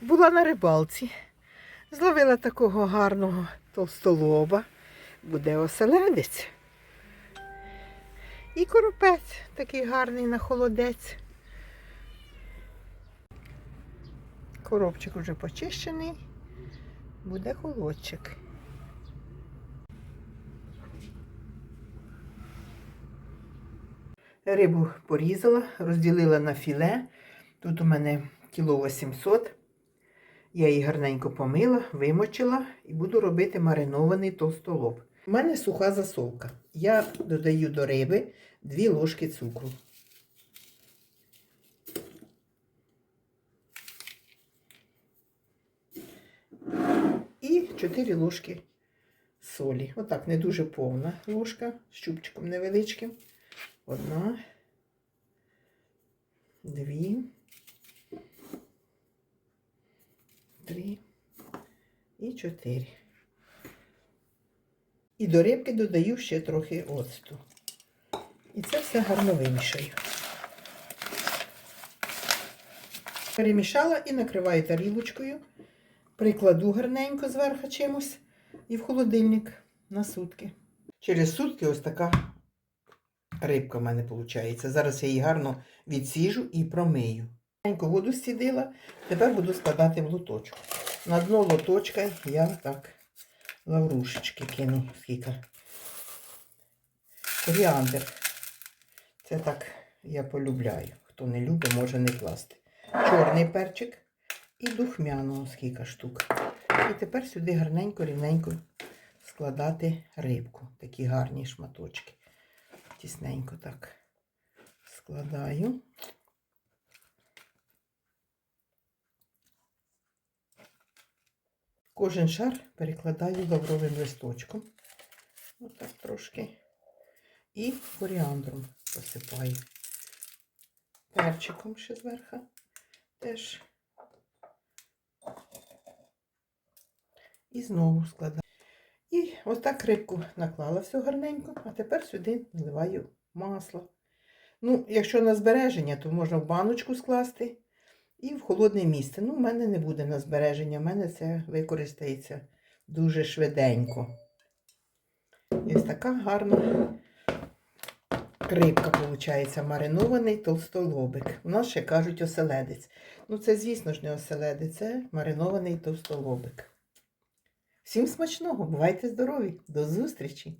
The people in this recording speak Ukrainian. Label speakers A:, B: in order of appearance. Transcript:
A: Була на рибалці. Зловила такого гарного толстолоба. Буде оселедець. І коропець такий гарний на холодець. Коробчик уже почищений. Буде холодчик. Рибу порізала, розділила на філе. Тут у мене кіло 800. Я її гарненько помила, вимочила і буду робити маринований толстолоб. У мене суха засолка. Я додаю до риби 2 ложки цукру. І 4 ложки солі. Отак, не дуже повна ложка з чубчиком невеличким. Одна, дві, три і чотири. І до рибки додаю ще трохи оцту. І це все гарно вимішаю. Перемішала і накриваю тарілочкою. Прикладу гарненько зверху чимось і в холодильник на сутки. Через сутки ось така рибка в мене виходить. Зараз я її гарно відсіжу і промию. Воду стідила, тепер буду складати в лоточок. На дно лоточка я так лаврушечки кину скільки. Коріандр. Це так я полюбляю. Хто не любить, може не класти. Чорний перчик і духмяного скільки штук. І тепер сюди гарненько, рівненько складати рибку. Такі гарні шматочки. Тісненько так складаю. Кожен шар перекладаю лавровим листочком. Отак трошки. І коріандром посипаю. Перчиком ще зверху теж. І знову складаю. І ось так рибку наклала все гарненько, а тепер сюди наливаю масло. Ну, якщо на збереження, то можна в баночку скласти і в холодне місце. Ну, в мене не буде на збереження, в мене це використається дуже швиденько. І ось така гарна рибка, виходить, маринований толстолобик. У нас ще кажуть оселедець. Ну, це, звісно ж, не оселедець, це маринований товстолобик. Всім смачного, бувайте здорові, до зустрічі!